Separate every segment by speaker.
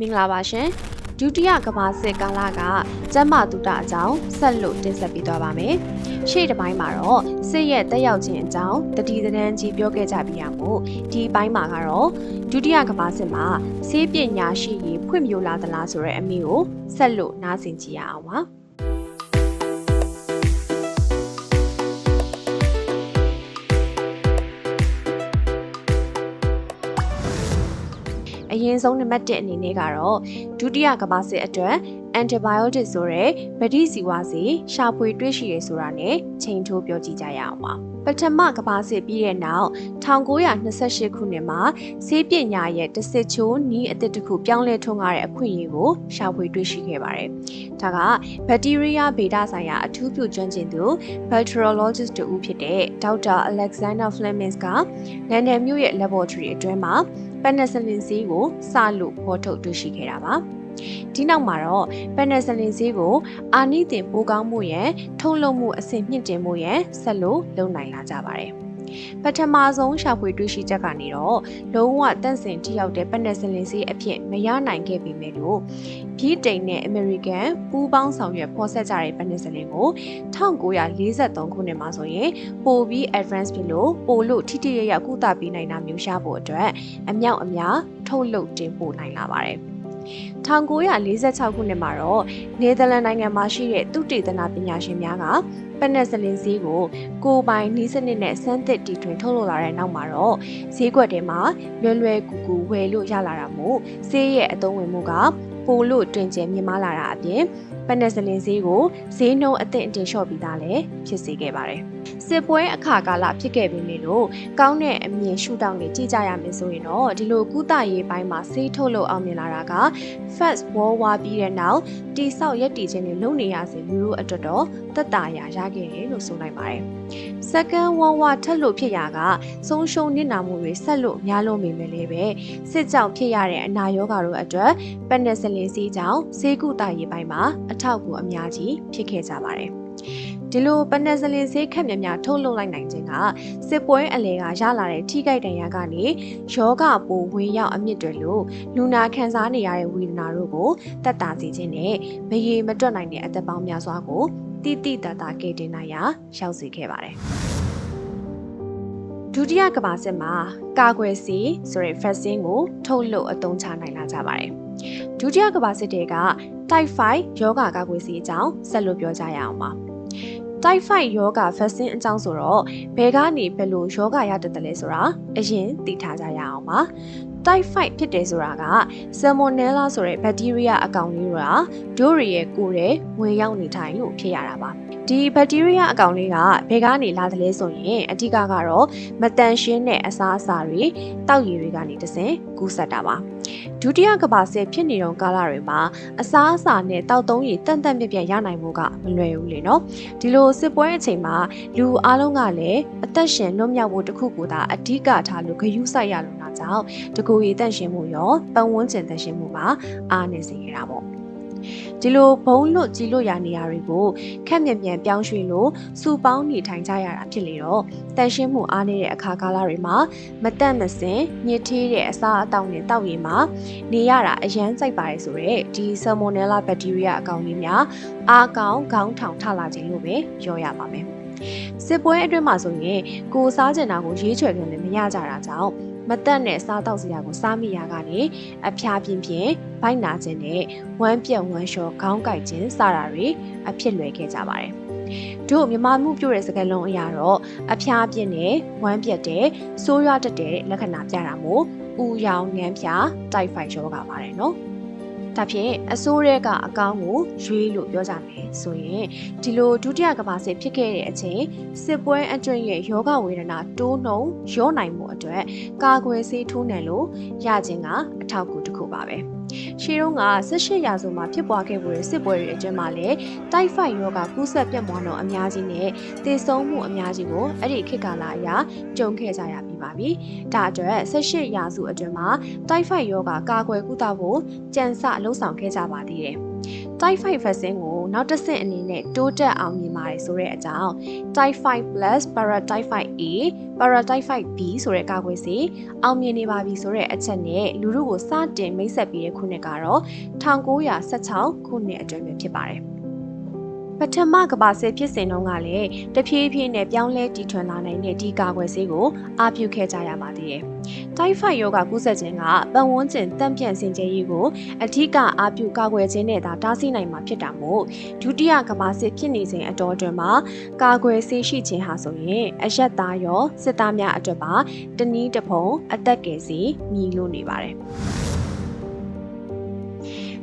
Speaker 1: မင်္ဂလာပါရှင်ဒုတိယကမ္ဘာစစ်ကာလကကျမ်းမာတုဒအကြောင်းဆက်လို့တင်ဆက်ပေးသွားပါမယ်ရှေ့တစ်ပိုင်းမှာတော့စစ်ရဲ့တက်ရောက်ခြင်းအကြောင်းတတိသဏ္ဍာန်ကြီးပြောခဲ့ကြပြီးရမို့ဒီပိုင်းမှာကတော့ဒုတိယကမ္ဘာစစ်မှာဆေးပညာရှိရေးဖွံ့ဖြိုးလာသလားဆိုတဲ့အမိကိုဆက်လို့နားဆင်ကြည့်ရအောင်ပါ အရင်ဆုံးနံပါတ်1အနေနဲ့ကတော့ဒုတိယကမ္ဘာစစ်အတွက် antibiotic ဆိုတဲ့ဗတိစီဝါစီရှာဖွေတွေ့ရှိရဆိုတာနဲ့ချိန်ထိုးပြောကြည့်ကြရအောင်ပါပထမကမ္ဘာစစ်ပြီးတဲ့နောက်1928ခုနှစ်မှာဆေးပညာရဲ့တစ်စစ်ချိုးနီးအသစ်တစ်ခုပြောင်းလဲထွန်းကားတဲ့အခွင့်အရေးကိုရှာဖွေတွေ့ရှိခဲ့ပါတယ်။ဒါကဘက်တီးရီးယားဗေဒဆိုင်ရာအထူးပြုကျွမ်းကျင်သူ bacteriologist တူဦးဖြစ်တဲ့ဒေါက်တာ Alexander Fleming ကလန်ဒန်မြို့ရဲ့ laboratory အတွင်းမှာ penicillin ဆေးကိုစလို့ဖော်ထုတ်တွေ့ရှိခဲ့တာပါ။ဒီနောက်မှာတော့ penicillin ဆေးကိုအာနိသင်ပိုးကောင်းမှုရန်ထုတ်လုပ်မှုအဆင့်မြင့်တင်မှုရန်ဆက်လို့လုပ်နိုင်လာကြပါတယ်။ ပထမဆုံးရှာဖွေတွေ့ရှိချက်ကနေတော့လုံးဝတန့်စင်ထိရောက်တဲ့ penicillin ဆေးအဖြစ်မရနိုင်ခဲ့ပေမဲ့လို့ဗြိတိန်နဲ့ American ပူးပေါင်းဆောင်ရွက်ဖော်ဆက်ကြတဲ့ penicillin ကို1943ခုနှစ်မှာဆိုရင်ပိုပြီး advance ဖြစ်လို့ပိုလို့ထိထိရရကုသပေးနိုင်တာမျိုးရှာဖို့အတွက်အမြောက်အများထုတ်လုပ်တင်ပို့နိုင်လာပါတယ်။ 1946ခုနှစ်မှာတော့နယ်သာလန်နိုင်ငံမှာရှိတဲ့သုတေသနပညာရှင်များကပနက်စလင်ဈေးကိုကိုပိုင်နီးစနစ်နဲ့စမ်းသစ်တီထွင်ထုတ်လုပ်လာတဲ့နောက်မှာတော့ဈေးကွက်ထဲမှာလွယ်လွယ်ကူကူဝယ်လို့ရလာတာမို့ဈေးရဲ့အသုံးဝင်မှုကပိုလို့တွင်ကျယ်မြင့်မားလာတာအပြင်ပနက်စလင်ဈေးကိုဈေးနှုန်းအသင့်အတင်လျှော့ပြီးသားလည်းဖြစ်စေခဲ့ပါတယ်။ စစ်ပွဲအခါကာလဖြစ်ခဲ့ပြီးနေလို့ကောင်းတဲ့အမြင်ရှုထောင့်တွေကြည့်ကြရမယ်ဆိုရင်တော့ဒီလိုကုသရေးပိုင်းမှာဆေးထုတ်လို့အောင်မြင်လာတာက First World War ပြီးတဲ့နောက်တိဆောက်ရည်တည်ခြင်းတွေလုပ်နေရစဉ်လူတို့အတွက်တော့သက်သာရာရခဲ့တယ်လို့ဆိုနိုင်ပါတယ်။ Second World War ထက်လို့ဖြစ်ရာကဆုံးရှုံးနစ်နာမှုတွေဆက်လို့များလို့မိမယ်လေပဲစစ်ကြောင့်ဖြစ်ရတဲ့အနာရောဂါတို့အတွက်ပနက်စလင်စီကြောင့်ဆေးကုသရေးပိုင်းမှာအထောက်အကူအများကြီးဖြစ်ခဲ့ကြပါတယ်။ ဒီလိုပနက်စလင်ဆေးခက်မြများထုတ်လုပ်လိုက်နိုင်ခြင်းကစစ်ပွဲအလဲကရလာတဲ့ထိခိုက်ဒဏ်ရာကနေယောဂပိုဝင်ရောက်အမြင့်တွေလို့လူနာခံစားနေရတဲ့ဝေဒနာတို့ကိုတက်တာစေခြင်းနဲ့မရေမတွက်နိုင်တဲ့အသက်ပေါင်းများစွာကိုတိတိတတ်တာကယ်တင်နိုင်ရာရောက်စေခဲ့ပါတယ်ဒုတိယကမ္ဘာစစ်မှာကာကွယ်ဆေးဆိုတဲ့ vaccine ကိုထုတ်လုပ်အသုံးချနိုင်လာကြပါတယ်။ဒုတိယကမ္ဘာစစ်တွေက type 5ယောဂကာကွယ်ဆေးအကြောင်းဆက်လို့ပြောကြရအောင်ပါ။ type 5ယောဂ vaccine အကြောင်းဆိုတော့ဘယ်ကနေဘယ်လိုယောဂရတတ်တယ်လဲဆိုတာအရင်သိထားကြရအောင်ပါ type 5ဖြစ်တယ်ဆိုတာက salmonella ဆိုတဲ့ bacteria အကောင်လေးတွေကဒိုရီရဲ့ကိုယ်ရဲ့ဝင်ရောက်နေထိုင်လို့ဖြစ်ရတာပါဒီ bacteria အကောင်လေးကဘယ်ကနေလာသလဲဆိုရင်အဓိကကတော့မတန်ရှင်းတဲ့အစားအစာတွေတောက်ရည်တွေကနေတဆင်ကူးစက်တာပါဒုတိယကမ္ဘာစစ်ဖြစ်နေတော့ကာလတွေမှာအစားအစာနဲ့တောက်သုံးရည်တန်တန်ပြပြရနိုင်မှုကမလွယ်ဘူးလေနော်ဒီလိုစစ်ပွဲအချိန်မှာလူအားလုံးကလည်းအသက်ရှင်လွတ်မြောက်ဖို့တခုခုသာအဓိကထားလို့ဂရုစိုက်ရလို့နာ ကြောင့်တကူရီတန့်ရှင်မှုရောပတ်ဝန်းကျင်တန့်ရှင်မှုပါအားနေစေခဲ့တာပေါ့ဒီလိုဘုံလွတ်ကြီးလွတ်ရာနေရာတွေကိုခက်မြန်မြန်ပြောင်းရွှေ့လို့စူပေါင်းနေထိုင်ကြရတာဖြစ်လေတော့တန်ရှင်းမှုအားနေတဲ့အခါကာလတွေမှာမတန့်မစင်ညစ်ထေးတဲ့အစာအသောက်နဲ့တောက်ရည်မှာနေရတာအရန်စိုက်ပါတယ်ဆိုတော့ဒီ Salmonella bacteria အကောင်လေးများအားကောင်းခေါင်းထောင်ထလာခြင်းလို့ပဲပြောရပါမယ်စစ်ပွဲအတွင်းမှာဆိုရင်ကိုစားကျင်တာကိုရေးချွယ်ခွင့်လည်းမရကြတာကြောင့် မတက်နဲ့စားတော့စရာကိုစားမိရကနေအဖျားပြင်းပြင်းဗိုက်နာခြင်းနဲ့ဝမ်းပြက်ဝမ်းလျှောခေါင်းကိုက်ခြင်းစတာတွေအဖြစ်လွယ်ခဲ့ကြပါတယ်။တို့မြမမှုပြို့တဲ့စကားလုံးအရာတော့အဖျားပြင်းနဲ့ဝမ်းပြက်တဲ့ဆိုးရွားတတ်တဲ့လက္ခဏာပြတာမို့ဥယောင်ငန်းပြတိုက်ဖိုက်ရောဂါပါတယ်နော်။ ဒါဖြင့်အစိုးရကအကောင်းကိုရွေးလို့ပြောကြမယ်ဆိုရင်ဒီလိုဒုတိယကမ္ဘာစစ်ဖြစ်ခဲ့တဲ့အချိန်စစ်ပွဲအတွင်းရဲ့ယောဂဝေဒနာတိုးနှုံရောနိုင်မှုအတွက်ကာကွယ်ဆေးထိုးနှံလို့ရခြင်းကအထောက်အကူတစ်ခုပါပဲ ရှေးတုန်းက18ရာစုမှာဖြစ်ပွားခဲ့တဲ့စစ်ပွဲတွေအတွင်းမှာလည်းတိုက်ဖိုက်ယောဂကူးစက်ပြန့်ပွားတော့အများကြီးနဲ့သေဆုံးမှုအများကြီးကိုအဲ့ဒီခေတ်ကာလအရာကြုံခဲ့ကြရပြီပါပြီ။ဒါအတွက်18ရာစုအတွင်းမှာတိုက်ဖိုက်ယောဂကာကွယ်ကုသဖို့ကြံစလှုံ့ဆော်ခဲ့ကြပါသေးတယ်။ type 5 vaccine ကိုနောက်တစ်ဆင့်အနေနဲ့တိုးတက်အောင်မြင်ပါတယ်ဆိုတဲ့အကြောင်း type 5 plus paratype 5A paratype 5B ဆိုတဲ့ကာကွယ်ဆေးအောင်မြင်နေပါပြီဆိုတဲ့အချက်နဲ့လူတို့ကိုစတင်မိတ်ဆက်ပေးတဲ့ခုနှစ်ကတော့1916ခုနှစ်အတွင်းပဲဖြစ်ပါတယ်။ ပထမကဘာဆေးဖြစ်စဉ်တုန်းကလည်းတဖြည်းဖြည်းနဲ့ပြောင်းလဲတည်ထွင်လာနိုင်တဲ့ဒီကာကွယ်ဆေးကိုအားပြုခဲ့ကြရပါသေးတယ်။ type 5ယောဂကူးစက်ခြင်းကပတ်ဝန်းကျင်တန့်ပြန့်စင်ကြယ်ရေးကိုအထူးကအားပြုကာကွယ်ခြင်းနဲ့သာတားဆီးနိုင်မှာဖြစ်တာမို့ဒုတိယကဘာဆေးဖြစ်နေစဉ်အတော်အတွင်းမှာကာကွယ်ဆေးရှိခြင်းဟာဆိုရင်အယက်သားရောစစ်သားများအတွက်ပါတနည်းတစ်ဖုံအသက်ကယ်စီမြည်လို့နေပါတယ်။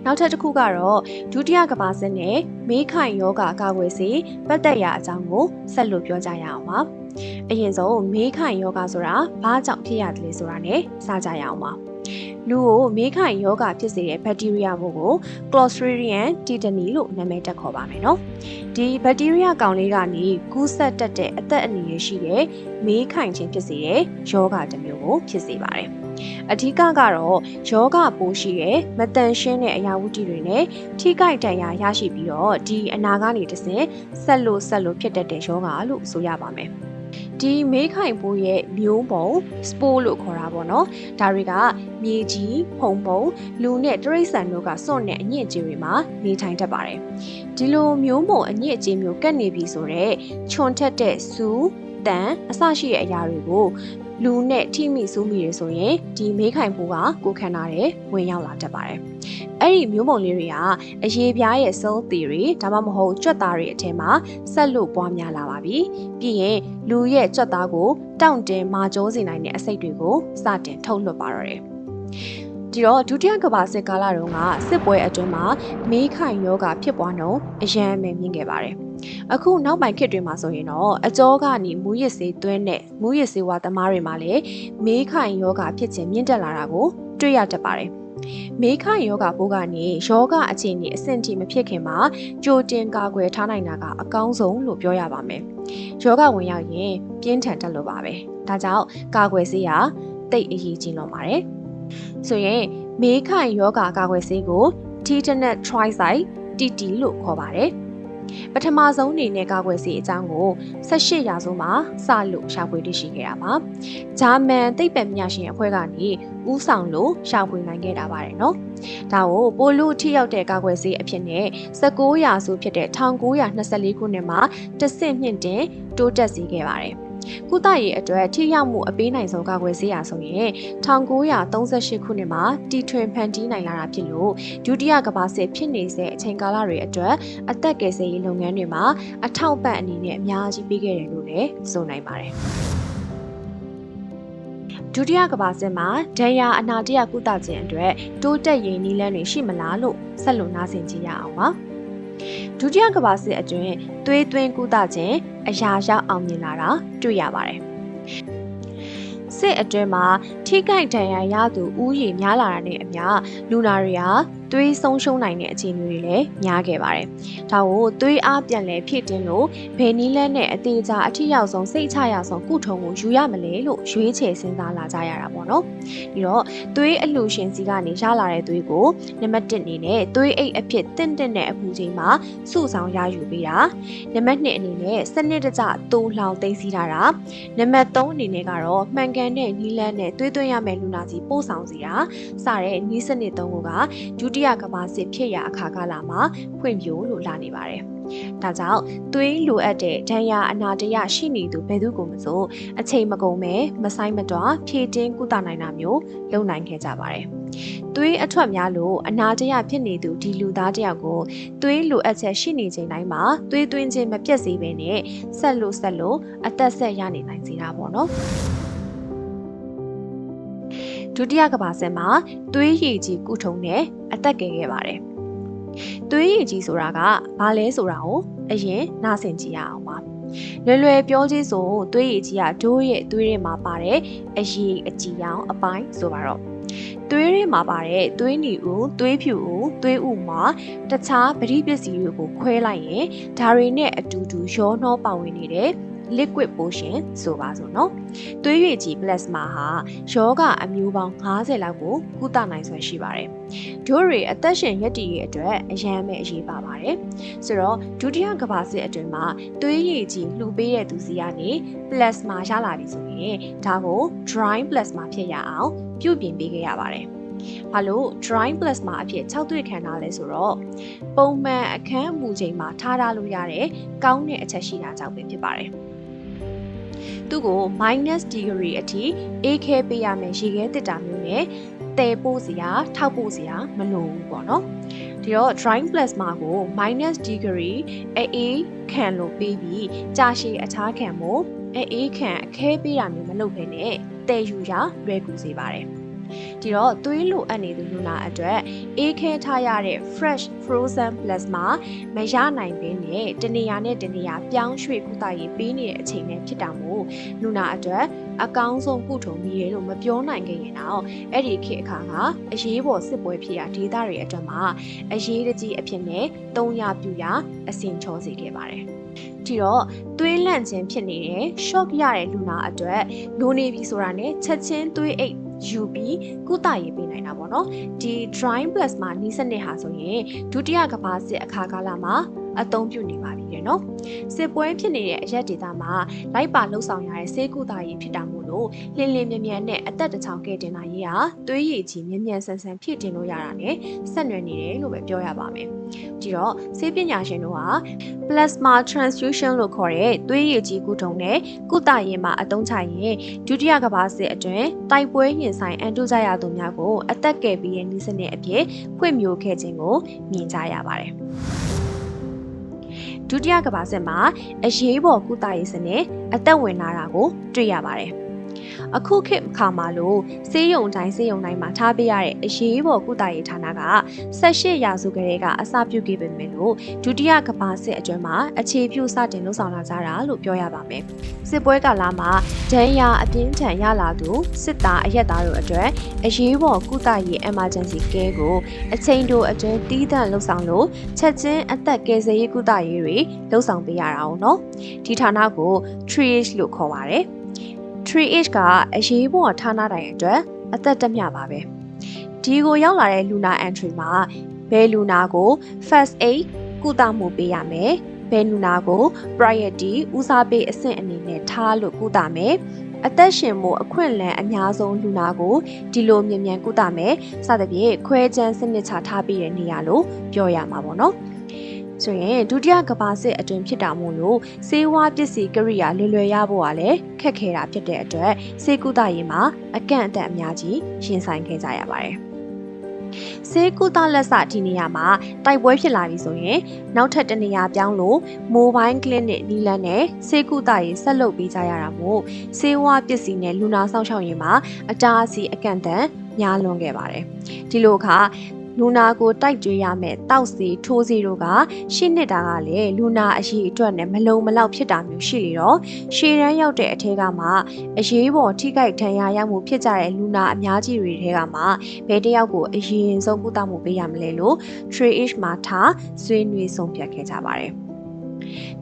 Speaker 1: နောက်ထပ်တစ်ခုကတော့ဒုတိယကမ္ဘာစစ်နဲ့မေးခိုင်ယောဂကာကွယ်ဆေးပတ်သက်ရာအကြောင်းကိုဆက်လို့ပြောကြရအောင်ပါ။အရင်ဆုံးမေးခိုင်ယောဂဆိုတာဘာကြောင့်ဖြစ်ရတယ်လဲဆိုတာနဲ့စကြရအောင်ပါ။လူကိုမေးခိုင်ယောဂဖြစ်စေတဲ့ဘက်တီးရီးယားဘို့ကို Clostridium tetani လို့နာမည်တက်ခေါ်ပါမယ်နော်။ဒီဘက်တီးရီးယားကောင်လေးကနေကူးစက်တတ်တဲ့အသက်အန္တရာယ်ရှိတဲ့မေးခိုင်ခြင်းဖြစ်စေတဲ့ယောဂတစ်မျိုးကိုဖြစ်စေပါတယ်။ အဓိကကတော့ယောဂပိုးရှိတဲ့မတန်ရှင်းတဲ့အရာဝတ္ထုတွေနဲ့ထိခိုက်ဒဏ်ရာရရှိပြီးတော့ဒီအနာကနေတဆင့်ဆက်လို့ဆက်လို့ဖြစ်တတ်တဲ့ယောဂလို့ဆိုရပါမယ်ဒီမေးခိုင်ပိုးရဲ့မျိုးပုံ spore လို့ခေါ်တာပေါ့နော်ဒါတွေကမြေကြီးဖုံပုံလူနဲ့တရိษံတို့ကစွန့်တဲ့အညစ်အကြေးတွေမှာနေထိုင်တတ်ပါတယ်ဒီလိုမျိုးပုံအညစ်အကြေးမျိုးကတ်နေပြီဆိုတော့ခြုံထက်တဲ့စူး တန်အစရှိတဲ့အရာတွေကိုလူနဲ့ထိမိစူးမိရဆိုရင်ဒီမေးခိုင်ပိုးကကိုခန္ဓာတဲ့ဝင်ရောက်လာတတ်ပါတယ်။အဲ့ဒီမျိုးပုံလေးတွေကအရေးပြားရဲ့ cell theory ဒါမှမဟုတ်ကြွက်သားတွေအထက်မှာဆက်လို့ပွားများလာပါပြီ။ပြီးရင်လူရဲ့ကြွက်သားကိုတောင့်တင်မာကျိုးစေနိုင်တဲ့အစိတ်တွေကိုစတင်ထုတ်လွှတ်ပါတော့တယ်။ ဒီတော့ဒုတိယကမ္ဘာစစ်ကာလတုန်းကစစ်ပွဲအတွင်းမှာမေးခိုင်ယောဂဖြစ်ပွားနှုန်းအရန်ပဲမြင့်ခဲ့ပါတယ်။အခုနောက်ပိုင်းခေတ်တွေမှာဆိုရင်တော့အကြောကနေမူရစ်စေးသွင်းတဲ့မူရစ်စေးဝါသမားတွေမှာလည်းမေးခိုင်ယောဂဖြစ်ခြင်းမြင့်တက်လာတာကိုတွေ့ရတတ်ပါတယ်မေးခယောဂပိုးကနေယောဂအခြေအနေအဆင့်ထိမဖြစ်ခင်မှာကြိုတင်ကာကွယ်ထားနိုင်တာကအကောင်းဆုံးလို့ပြောရပါမယ်။ယောဂဝင်ရောက်ရင်ပြင်းထန်တတ်လို့ပါပဲ။ဒါကြောင့်ကာကွယ်ဆေးဟာတိတ်အရေးကြီးလွန်ပါတယ်။ ဆိုရင်မေးခိုင်ယောဂကာကွယ်ဆေးကို Tetanus Tricyte TT လို့ခေါ်ပါတယ်။ပထမဆုံးအနေနဲ့ကာကွယ်ဆေးအကြောင်းကို18ရာစုမှာစလို့ရှာဖွေတွေ့ရှိခဲ့တာပါ။ဂျာမန်သိပ္ပံပညာရှင်အဖွဲ့ကနေဥဆောင်လို့ရှာဖွေနိုင်ခဲ့တာပါတယ်နော်။ဒါကိုပိုလူထိရောက်တဲ့ကာကွယ်ဆေးအဖြစ်နဲ့19ရာစုဖြစ်တဲ့1924ခုနှစ်မှာတဆင့်မြင့်တင်တိုးတက်စေခဲ့ပါတယ်။ ကုသရေးအတွက်ထိရောက်မှုအပေးနိုင်ဆုံးကာကွယ်ဆေးရဆိုရင်1938ခုနှစ်မှာတီထွင်ဖန်တီးနိုင်လာတာဖြစ်လို့ဒုတိယကမ္ဘာစစ်ဖြစ်နေတဲ့အချိန်ကာလတွေအတွက်အသက်ကယ်ဆယ်ရေးလုပ်ငန်းတွေမှာအထောက်ပံ့အနေနဲ့အများကြီးပေးခဲ့တယ်လို့လည်းဆိုနိုင်ပါတယ်ဒုတိယကမ္ဘာစစ်မှာဒဏ်ရာအနာတရကုသခြင်းအတွက်တိုးတက်ရေးနည်းလမ်းတွေရှိမလားလို့ဆက်လို့နားဆင်ကြည့်ရအောင်ပါ။ ဒုတိယကမ္ဘာစစ်အတွင်းသွေးသွင်းကုသခြင်းအရာရောက်အောင်မြင်လာတာတွေ့ရပါတယ်စစ်အတွင်းမှာထိခိုက်ဒဏ်ရာရသူဥယျာဉ်များလာတာနဲ့အမျှလူနာတွေဟာ သွေးဆုံးရှုံးနိုင်တဲ့အခြေအနေတွေလည်းများခဲ့ပါတယ်။ဒါကိုသွေးအားပြန်လဲဖြစ်တင်လို့ဘယ်နည်းလဲနဲ့အသေးချာအထီရောက်ဆုံးစိတ်ချရဆုံးကုထုံကိုယူရမလဲလို့ရွေးချယ်စဉ်းစားလာကြရတာပေါ့နော်။ဒီတော့သွေးအလှရှင်စီကနေရလာတဲ့သွေးကိုနံပါတ်1အနေနဲ့သွေးအိတ်အဖြစ်တင့်တင့်တဲ့အပူချိန်မှာစုဆောင်ရယူပေးတာ။နံပါတ်2အနေနဲ့စနစ်တကျတိုးလှောင်သိမ်းဆည်းထားတာ။နံပါတ်3အနေနဲ့ကတော့မှန်ကန်တဲ့နီးလန်းနဲ့သွေးသွင်းရမယ့်လူနာစီပို့ဆောင်စီတာစတဲ့နီးစနစ်3ခုကဒုတိယကမ္ဘာစစ်ဖြစ်ရာအခါကာလမှာဖွင့်ပြိုးလို့လာနေပါတယ်။ဒါကြောင့်သွေးလိုအပ်တဲ့ဒဏ်ရာအနာတရရှိနေသူဘယ်သူကိုမဆိုအချိန်မကုန်ပဲမဆိုင်မတော်ဖြည့်တင်းကုသနိုင်တာမျိုးလုပ်နိုင်ခဲ့ကြပါတယ်။သွေးအထွက်များလို့အနာတရဖြစ်နေသူဒီလူသားတယောက်ကိုသွေးလိုအပ်ချက်ရှိနေချိန်တိုင်းမှာသွေးသွင်းခြင်းမပြတ်စေဘဲနဲ့ဆက်လို့ဆက်လို့အသက်ဆက်ရနေနိုင်စေတာပေါ့နော်။ ဒုတိယကမ္ဘာစစ်မှာသွေးရည်ကြီးကုထုံနဲ့အသက်ကယ်ခဲ့ပါတယ်။သွေးရည်ကြီးဆိုတာကဘာလဲဆိုတာကိုအရင်နားဆင်ကြည့်ရအောင်ပါ။လွယ်လွယ်ပြောချင်းဆိုသွေးရည်ကြီးကဒိုးရဲ့သွေးထဲမှာပါတဲ့အရည်အကြည်ရောင်အပိုင်းဆိုပါတော့သွေးထဲမှာပါတဲ့သွေးနီဦးသွေးဖြူဦးသွေးဥမှာတခြားပရိပစ္စည်းတွေကိုခွဲလိုက်ရင်ဒါတွေနဲ့အတူတူရောနှောပါဝင်နေတဲ့ liquid potion ဆိုပါစို့နော်သွေးရည်ကြည် plasma ဟာယောဂအမျိုးပေါင်း90လောက်ကိုကုသနိုင်စွမ်းရှိပါတယ်ဒို့တွေအသက်ရှင်ရက်တည်ရေးအတွက်အရန်ပဲအရေးပါပါတယ်ဆိုတော့ဒုတိယကမ္ဘာစစ်အတွင်းမှာသွေးရည်ကြည်လှူပေးတဲ့သူစီကနေ plasma ရလာပြီဆိုရင်ဒါကို dry plasma ဖြစ်ရအောင်ပြုပြင်ပေးခဲ့ရပါတယ်ဘာလို့ dry plasma အဖြစ်6တွေ့ခံထားလဲဆိုတော့ပုံမှန်အခန်းအမူချိန်မှာထားထားလို့ရတဲ့ကောင်းတဲ့အချက်ရှိတာကြောင့်ပဲဖြစ်ပါတယ် သူ့ကို minus degree အထိအေးခဲပေးရမယ်ရေခဲတစ်တာမျိုးနဲ့တဲပို့စရာထောက်ပို့စရာမလိုဘူးပေါ့နော်ဒီတော့ drying plasma ကို minus degree အေးခံလို့ပေးပြီးကြာရှည်အခြားခံမို့အေးခံအခဲပေးတာမျိုးမလုပ်ဘဲနဲ့တဲယူရလွယ်ကူစေပါတယ် ဒီတော့သွေးလိုအပ်နေသူလူနာအတွက်အေးခဲထားရတဲ့ fresh frozen plasma မရနိုင်ဘဲနဲ့တနေရာနဲ့တနေရာပြောင်းရွှေ့ကုသရေးပေးနေတဲ့အချိန်နဲ့ဖြစ်တာမို့လူနာအတွက်အကောင်းဆုံးကုထုံမိရလို့မပြောနိုင်ခင်ရင်တော့အဲ့ဒီခေတ်အခါကအရေးပေါ်စစ်ပွဲဖြစ်ရာဒေသတွေအတွက်မှာအရေးတကြီးအဖြစ်နဲ့တုံးရပြူရအဆင်ချောစေခဲ့ပါတယ်ဒီတော့သွေးလန့်ခြင်းဖြစ်နေတဲ့ shock ရတဲ့လူနာအတွက်လိုနေပြီဆိုတာနဲ့ချက်ချင်းသွေးအိတ် ယူပြီးကုသရေးပေးနိုင်တာပေါ့နော်ဒီ dry plasma နီးစနစ်ဟာဆိုရင်ဒုတိယကမ္ဘာစစ်အခါကာလမှာအသုံးပြုနေပါပြီတဲ့နော်စစ်ပွဲဖြစ်နေတဲ့အရက်ဒေသမှာလိုက်ပါလှုပ်ဆောင်ရတဲ့ဆေးကုသရေးဖြစ်တာမို့ လို့လင်းလင်းမြန်မြန်နဲ့အသက်တစ်ချောင်းကဲတင်လာရေးဟာသွေးရည်ကြီးမြန်မြန်ဆန်ဆန်ဖြစ်တင်လို့ရတာနဲ့ဆက်နွယ်နေတယ်လို့ပဲပြောရပါမယ်ဒီတော့ဆေးပညာရှင်တို့ဟာ plasma transfusion လို့ခေါ်တဲ့သွေးရည်ကြီးကုထုံနဲ့ကုသရေးမှာအသုံးချရင်ဒုတိယကမ္ဘာစစ်အတွင်းတိုက်ပွဲရင်ဆိုင်အန်တုကြရသူများကိုအသက်ကယ်ပြီးရဲ့နည်းစနစ်အဖြစ်ဖွင့်မျိုးခဲ့ခြင်းကိုမြင်ကြရပါတယ်ဒုတိယကမ္ဘာစစ်မှာအရေးပေါ်ကုသရေးစနစ်အသက်ဝင်လာတာကိုတွေ့ရပါတယ် အခုခေတ်ခါမှာလို့စေးရုံတိုင်းစေးရုံတိုင်းမှာထားပေးရတဲ့အရေးပေါ်ကုသရေးဌာနက18ရာစုကလေးကအစပြုခဲ့ပေမဲ့လို့ဒုတိယကမ္ဘာစစ်အတွင်းမှာအခြေပြုစတင်လှုပ်ဆောင်လာကြတာလို့ပြောရပါမယ်။စစ်ပွဲကာလမှာဒဏ်ရာအပြင်းထန်ရလာသူစစ်သားအရက်သားတို့အတွက်အရေးပေါ်ကုသရေး emergency care ကိုအချိန်တိုအတွင်းတီးသန့်လှုပ်ဆောင်လို့ချက်ချင်းအသက်ကယ်ဆယ်ရေးကုသရေးတွေလှုပ်ဆောင်ပေးရတာအောင်နော်။ဒီဌာနကို triage လို့ခေါ်ပါတယ်။ 3H ကအရေးပေါ်ဌာနတိုင်းအတွက်အသက်တမျှပါပဲဒီကိုရောက်လာတဲ့ Luna Entry မှာဘယ် Luna ကို First Aid ကုသမှုပေးရမယ်ဘယ် Luna ကို Priority ဦးစားပေးအဆင့်အနေနဲ့ထားလို့ကုသမယ်အသက်ရှင်မှုအခွင့်အလမ်းအများဆုံးလူနာကိုဒီလိုမြန်မြန်ကုသမယ်စသဖြင့်ခွဲချမ်းစနစ်ချထားပြီးတဲ့နေရာလို့ပြောရမှာပေါ့နော်။ ဆိုရင်ဒုတိယကမ္ဘာစစ်အတွင်းဖြစ်တာမို့လို့စေဝါပစ္စည်းကိရိယာလွယ်လွယ်ရဖို့ကလည်းခက်ခဲတာဖြစ်တဲ့အတွက်စေကုသရေးမှာအကန့်အသတ်အများကြီးရင်ဆိုင်ခဲ့ကြရပါတယ်။စေကုသလက်စဒီနေရာမှာတိုက်ပွဲဖြစ်လာပြီဆိုရင်နောက်ထပ်တနေရာပြောင်းလို့ mobile clinic နီးလန်းနဲ့စေကုသရေးဆက်လုပ်ပေးကြရတာမို့စေဝါပစ္စည်းနဲ့လူနာဆောင်ရှောက်ရေးမှာအတားအဆီးအကန့်အသတ်များလွန်ခဲ့ပါတယ်။ဒီလိုအခါ လူနာကိုတိုက်ကြွေးရမယ်တောက်စီထိုးစီတို့ကရှင်းနေတာကလည်းလူနာအရေးအတွက်နဲ့မလုံမလောက်ဖြစ်တာမျိုးရှိလေတော့ရှေ့တန်းရောက်တဲ့အထက်ကမှအရေးပေါ်ထိခိုက်ဒဏ်ရာရမှုဖြစ်ကြတဲ့လူနာအများကြီးတွေထဲကမှဘယ်တယောက်ကိုအရင်ဆုံးကုသမှုပေးရမလဲလို့ 3H မှာထားဆွေးနွေးဆုံးဖြတ်ခဲ့ကြပါတယ်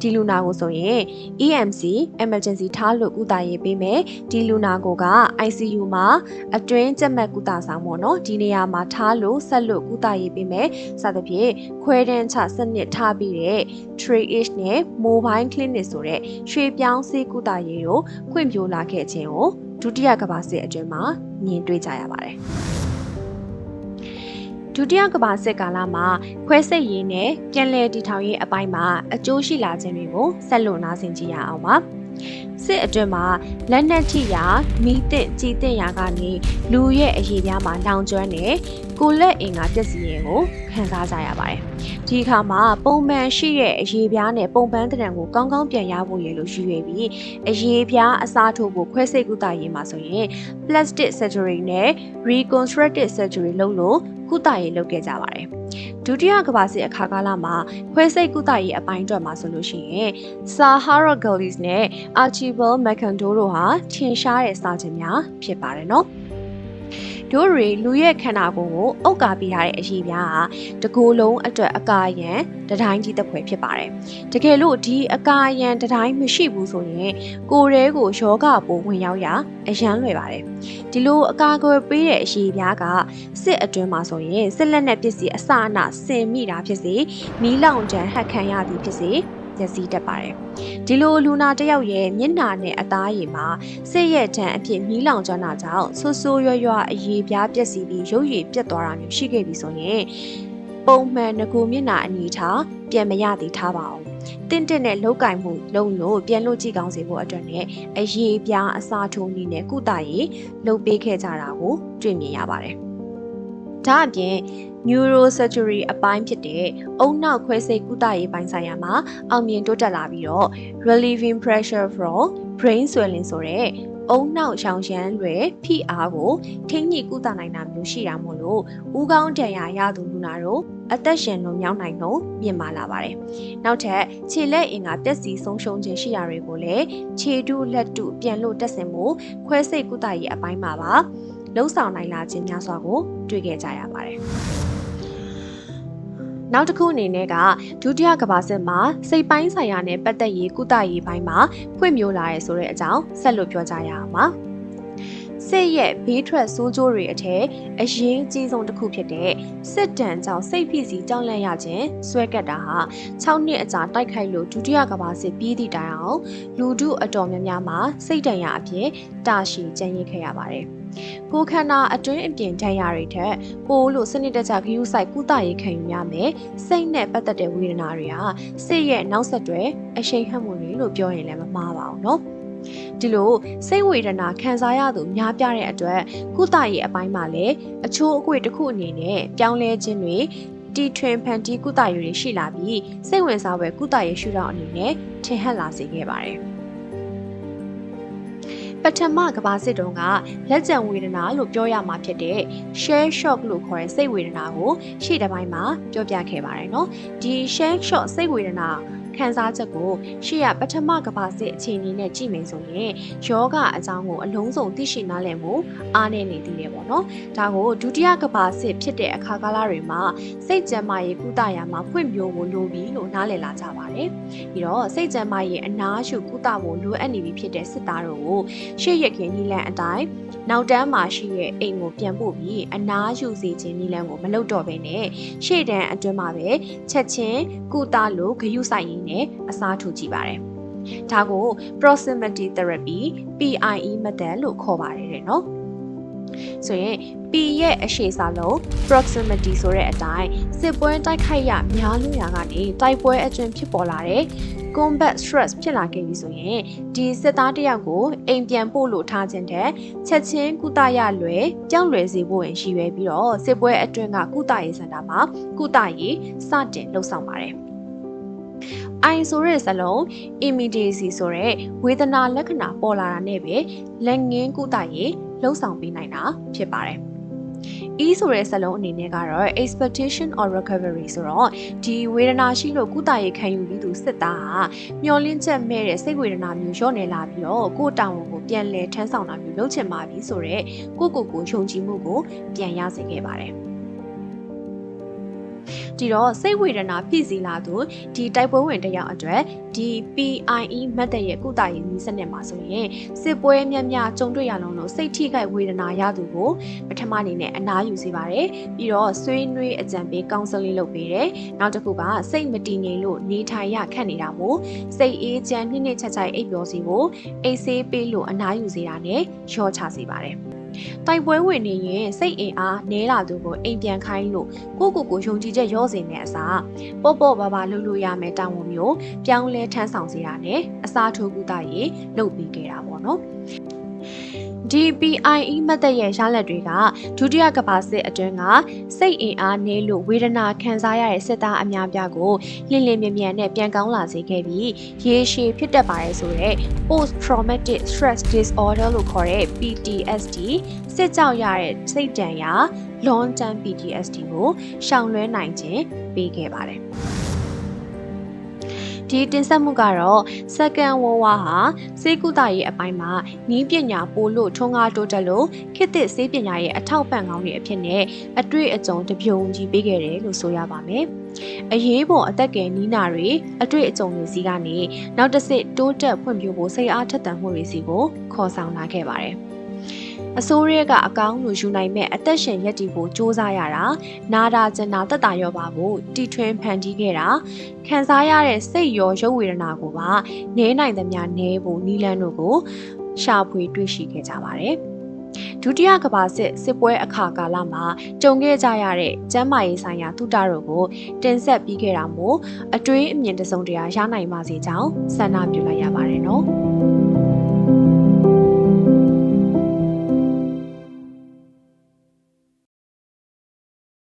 Speaker 1: ဒီလူနာကိုဆိုရင် EMC emergency ထားလို့ကုသရေးပေးမယ်ဒီလူနာကိုက ICU မှာအတွင်းကြက်မှတ်ကုသဆောင်ပေါ့နော်ဒီနေရာမှာထားလို့ဆက်လို့ကုသရေးပေးမယ်စသဖြင့်ခွဲတန်းချစနစ်ထားပြီးတဲ့ 3H နဲ့ mobile clinic ဆိုတဲ့ရွှေပြောင်းဆေးကုသရေးကိုခွင့်ပြုလာခဲ့ခြင်းကိုဒုတိယကမ္ဘာစစ်အတွင်းမှာမြင်တွေ့ကြရပါတယ် ဒုတိယကမ္ဘာစစ်ကာလမှာခွဲစိတ်ရေးနဲ့ပြန်လည်တည်ထောင်ရေးအပိုင်းမှာအကျိုးရှိလာခြင်းတွေကိုဆက်လို့နားဆင်ကြည့်ရအောင်ပါ စစ်အတွင်းမှာလက်နက်ထိရာမိသင့်ကြည်သင့်ရာကနေလူရဲ့အရေးများမှာလောင်ကျွမ်းတဲ့ကိုလက်အင်ကပျက်စီးရင်ကိုခံစားကြရပါတယ်။ဒီအခါမှာပုံမှန်ရှိတဲ့အရေးပြားနဲ့ပုံပန်းတံကိုကောင်းကောင်းပြန်ရဖို့ရလို့ရည်ရွယ်ပြီးအရေးပြားအစားထိုးဖို့ခွဲစိတ်ကုသရေးမှာဆိုရင် plastic surgery နဲ့ reconstructive surgery လုပ်လို့ကုသရေးလုပ်ခဲ့ကြပါတယ်။ ဒုတိယကမ္ဘာစစ်အခါကာလမှာခွဲစိတ်ကုသရေးအပိုင်းအတွက်မှာဆိုလို့ရှိရင် Sahara Gullis နဲ့ Archibald McIndoe တို့ဟာထင်ရှားတဲ့စာချင်းများဖြစ်ပါတယ်နော်။ တို့တွေလူရဲ့ခန္ဓာကိုယ်ကိုအုပ်ကာပေးထားတဲ့အရေးပြားဟာတကိုယ်လုံးအတွက်အကာရန်တတိုင်းကြီးတစ်ဖွဲဖြစ်ပါတယ်တကယ်လို့ဒီအကာရန်တတိုင်းမရှိဘူးဆိုရင်ကိုယ်ရဲကိုယောဂပိုးဝင်ရောက်ရာအရန်လွယ်ပါတယ်ဒီလိုအကာအကွယ်ပေးတဲ့အရေးပြားကစစ်အတွင်းမှာဆိုရင်စစ်လက်နက်ပစ္စည်းအစအနဆင်မိတာဖြစ်စေမီးလောင်ကြံဟက်ခံရသည်ဖြစ်စေ ပျက်စီးတတ်ပါတယ်ဒီလိုလူနာတစ်ယောက်ရဲ့မျက်နှာနဲ့အသားရည်မှာစစ်ရဲ့တံအဖြစ်မီးလောင်ကျွမ်းတာကြောင့်ဆိုးဆိုးရွရွအရေးပြားပျက်စီးပြီးရုပ်ရည်ပြတ်သွားတာမျိုးရှိခဲ့ပြီဆိုရင်ပုံမှန်ငကိုမျက်နှာအနေထားပြန်မရသေးထားပါအောင်တင့်တင့်နဲ့လောက်ကင်မှုလုံးလို့ပြန်လို့ကြည့်ကောင်းစေဖို့အတွက်နဲ့အရေးပြားအစာထိုးနည်းနဲ့ကုသရေးလုပ်ပေးခဲ့ကြတာကိုတွေ့မြင်ရပါတယ်ဒါအပြင် neurosurgery အပိုင်းဖြစ်တဲ့အုံနောက်ခွဲစိတ်ကုသရေးပိုင်းဆိုင်ရာမှာအောင်မြင်တိုးတက်လာပြီးတော့ relieving pressure from brain swelling ဆိုတဲ့အုံနောက်ရောင်ရမ်းလွယ်ဖိအားကိုထိန်းညှိကုသနိုင်တာမျိုးရှိတာမို့လို့ဦးခေါင်းတန်ရာရသူလူနာတို့အသက်ရှင်လွန်မြောက်နိုင်လို့မြင့်မာလာပါတယ်။နောက်ထပ်ခြေလက်အင်ကပျက်စီးဆုံးရှုံးခြင်းရှိရာတွေကိုလည်းခြေတုလက်တုပြန်လို့တက်ဆင်မှုခွဲစိတ်ကုသရေးအပိုင်းမှာပါလှုပ်ဆောင်နိုင်လာခြင်းများစွာကိုတွေ့ခဲ့ကြရပါတယ်။ နောက်တစ်ခုအနေနဲ့ကဒုတိယကမ္ဘာစစ်မှာစိတ်ပိုင်းဆိုင်ရာနဲ့ပတ်သက်ရေးကုသရေးပိုင်းမှာဖွင့်မျိုးလာရဲဆိုတဲ့အကြောင်းဆက်လို့ပြောကြရအောင်ပါစစ်ရဲ့ဘေးထွက်ဆိုးကျိုးတွေအထက်အရေးကြီးဆုံးတစ်ခုဖြစ်တဲ့စစ်တမ်းကြောင့်စိတ်ဖိစီးကြောက်လန့်ရခြင်းဆွဲကပ်တာဟာ6နှစ်အကြာတိုက်ခိုက်လို့ဒုတိယကမ္ဘာစစ်ပြီးသည့်တိုင်အောင်လူထုအတော်များများမှာစိတ်တန်ရာအဖြစ်တာရှည်ကြံ့ရစ်ခဲ့ရပါတယ်။ ကိုခန္ဓာအတွင်းအပြင်ဒဏ်ရာတွေထက်ပိုလို့စနစ်တကျဂရုစိုက်ကုသရေးခံယူရမယ်စိတ်နဲ့ပတ်သက်တဲ့ဝေဒနာတွေဟာစိတ်ရဲ့နောက်ဆက်တွဲအရှိန်ဟန်မှုတွေလို့ပြောရင်လည်းမမှားပါဘူးเนาะဒီလိုစိတ်ဝေဒနာခံစားရသူများပြတဲ့အတွက်ကုသရေးအပိုင်းမှာလည်းအချိုးအကွေတစ်ခုအနေနဲ့ပြောင်းလဲခြင်းတွေတီထွင်ဖန်တီးကုသရေးတွေရှိလာပြီးစိတ်ဝင်စားပွဲကုသရေးရှုထောင့်အနေနဲ့ထင်ဟပ်လာစေခဲ့ပါတယ်။ ပထမကဘာစစ်တုံးကလက်ကျန်ဝေဒနာလို့ပြောရမှာဖြစ်တဲ့ share shock လို့ခေါ်တဲ့စိတ်ဝေဒနာကိုရှေ့တစ်ပိုင်းမှာပြောပြခဲ့ပါတယ်နော်ဒီ share shock စိတ်ဝေဒနာ ခံစားချက်ကိုရှေ့ရပထမကဘာစစ်အခြေအနေနဲ့ကြည့်မယ်ဆိုရင်ယောဂအကြောင်းကိုအလုံးစုံသိရှိနားလည်မှုအားနည်းနေသေးတယ်ပေါ့နော်ဒါကိုဒုတိယကဘာစစ်ဖြစ်တဲ့အခါကာလတွေမှာစိတ်ကြမ်းမာရေးကုသရာမှာဖွင့်ပြိုးဖို့လိုပြီလို့နားလည်လာကြပါတယ်ပြီးတော့စိတ်ကြမ်းမာရေးအနားရှုကုသဖို့လိုအပ်နေပြီဖြစ်တဲ့စစ်သားတို့ကိုရှေ့ရခင်နီလန်အတိုင်းနောက်တန်းမှာရှိတဲ့အိမ်ကိုပြန်ပို့ပြီးအနားယူစေခြင်းနီလန်ကိုမလုပ်တော့ဘဲနဲ့ရှေ့တန်းအတွင်းမှာပဲချက်ချင်းကုသလို့ဂရုစိုက်ရင်းနဲ့အစားထိုးကြည့်ပါတယ်။ဒါကို proximity therapy PIE method လို့ခေါ်ပါတယ်တဲ့နော်။ဆိုရင် P ရဲ့အရှိစာလုံး proximity ဆိုတဲ့အတိုင်းစစ်ပွဲတိုက်ခိုက်ရများလို့ရာကနေတိုက်ပွဲအကျွင်းဖြစ်ပေါ်လာတဲ့ combat stress ဖြစ်လာခဲ့ပြီဆိုရင်ဒီစစ်သားတယောက်ကိုအိမ်ပြန်ပို့လို့ထားခြင်းတဲ့ချက်ချင်းကုသရလွယ်ကြောက်လွယ်စေဖို့ရင်ရှိရွယ်ပြီးတော့စစ်ပွဲအတွင်းကကုသရေးစင်တာမှာကုသရေးစတင်လှုပ်ဆောင်ပါတယ်။ I ဆိုတဲ့စလုံး immediacy ဆိုတဲ့ဝေဒနာလက္ခဏာပေါ်လာတာနဲ့ပဲလက်ငင်းကုသရေးလှုံ့ဆော်ပေးနိုင်တာဖြစ်ပါတယ်။ E ဆိုတဲ့စလုံးအနေနဲ့ကတော့ expectation or recovery ဆိုတော့ဒီဝေဒနာရှိလို့ကုသရေးခံယူပြီးသူစစ်သားဟာမျောလင်းချက်မဲ့တဲ့စိတ်ဝေဒနာမျိုးလျော့နေလာပြီးတော့ကိုယ်တောင်ဝန်ကိုပြန်လဲထမ်းဆောင်တာမျိုးလုပ်ချင်ပါပြီဆိုတော့ကိုကိုကိုယုံကြည်မှုကိုပြန်ရစေခဲ့ပါတယ်။ ဒီတော့စိတ်ဝေဒနာဖြစ်စီလာသူဒီတိုက်ပွဲဝင်တယောက်အတွက်ဒီ PIE မက်တဲ့ရဲ့ကုသရေးနည်းစနစ်မှာဆိုရင်စစ်ပွဲများများကြုံတွေ့ရလုံးလို့စိတ်ထိခိုက်ဝေဒနာရသူကိုပထမအနေနဲ့အနားယူစေပါတယ်ပြီးတော့ဆွေးနွေးအကြံပေးကောင်ဆယ်လင်းလုပ်ပေးတယ်နောက်တစ်ခုကစိတ်မတည်ငြိမ်လို့နေထိုင်ရခက်နေတာမို့စိတ်အေးချမ်းနှိမ့်နှိမ့်ချက်ချိုက်အိပ်ပျော်စီဖို့အိတ်ဆေးပေးလို့အနားယူစေတာနဲ့ရောချစေပါတယ် တိုက်ပွဲဝင်နေရင်စိတ်အင်အားနည်းလာသူကိုအိမ်ပြန်ခိုင်းလို့ကိုကိုကိုယုံကြည်ချက်ရော့စင်တဲ့အစားပေါ့ပေါ့ပါပါလှုပ်လို့ရမယ်တောင်းဝန်မျိုးပြောင်းလဲထမ်းဆောင်စေတာနဲ့အစားထိုးကူတာရေးလုပ်ပြီးခဲ့တာပေါ့နော် DPIE မတ်သက်ရဲ့ရလဒ်တွေကဒုတိယကမ္ဘာစစ်အတွင်းကစိတ်အင်အားနည်းလို့ဝေဒနာခံစားရတဲ့စစ်သားအများပြားကိုလင်းလင်းမြန်မြန်နဲ့ပြန်ကောင်းလာစေခဲ့ပြီးရေရှည်ဖြစ်တတ်ပါတယ်ဆိုတော့ post traumatic stress disorder လို့ခေါ်တဲ့ PTSD စစ်ကြောက်ရတဲ့စိတ်ဒဏ်ရာ long term PTSD ကိုရှောင်လွှဲနိုင်ခြင်းပေးခဲ့ပါတယ်။ ဒီတင်ဆက်မှုကတော့စက္ကန်ဝဝဟာစေကုသရေးအပိုင်းမှာနီးပညာပို့လို့ထွန်းကားတိုးတက်လို့ခေတ်သစ်စေပညာရဲ့အထောက်ပံ့ကောင်းတွေအဖြစ်နဲ့အတွေ့အကြုံတပြုံကြီးပေးခဲ့တယ်လို့ဆိုရပါမယ်။အရေးပေါ်အသက်ကယ်နီးနာတွေအတွေ့အကြုံတွေစီကနေနောက်တစ်ဆင့်တိုးတက်ဖွံ့ဖြိုးဖို့စိတ်အားထက်သန်မှုတွေစီကိုခေါ်ဆောင်လာခဲ့ပါတယ်။ အစိုးရကအကောင်းလို့ယူနိုင်မဲ့အသက်ရှင်ရက်တီကိုစ조사ရတာနာတာကျင်နာတက်တာရောပါဖို့တီထွင်ဖန်တီးခဲ့တာခံစားရတဲ့စိတ်ရောရုပ်ဝေဒနာကိုပါနည်းနိုင်သမျှနည်းဖို့နီလန်းတို့ကိုရှာဖွေတွေ့ရှိခဲ့ကြပါတယ်ဒုတိယကမ္ဘာစစ်စစ်ပွဲအခါကာလမှာကြုံခဲ့ကြရတဲ့ကျန်းမာရေးဆိုင်ရာသုတတို့ကိုတင်ဆက်ပြီးခဲ့တာမို့အတွေးအမြင်တစုံတရာရနိုင်ပါစေကြောင်းဆန္ဒပြုလိုက်ရပါတယ်နော်။